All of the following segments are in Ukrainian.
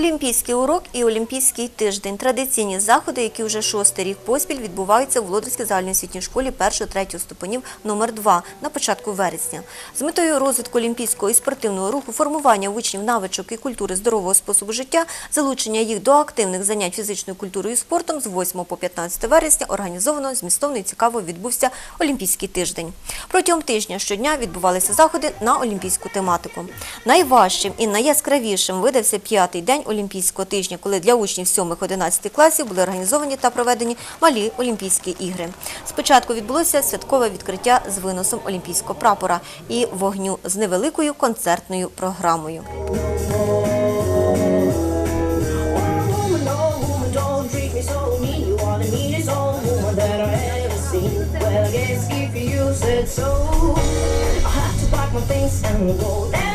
Олімпійський урок і Олімпійський тиждень традиційні заходи, які вже шостий рік поспіль відбуваються у Володарській загальноосвітній школі 1-3 ступенів номер 2 на початку вересня. З метою розвитку олімпійського і спортивного руху, формування в учнів навичок і культури здорового способу життя, залучення їх до активних занять фізичною культурою і спортом з 8 по 15 вересня організовано змістовно і цікаво відбувся Олімпійський тиждень. Протягом тижня щодня відбувалися заходи на олімпійську тематику. Найважчим і найяскравішим видався п'ятий день Олімпійського тижня, коли для учнів 7-11 класів були організовані та проведені малі Олімпійські ігри. Спочатку відбулося святкове відкриття з виносом олімпійського прапора і вогню з невеликою концертною програмою. so, I have to pack my things and go.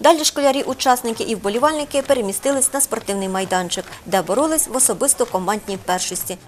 Далі школярі, учасники і вболівальники перемістились на спортивний майданчик, де боролись в особисто командній першості.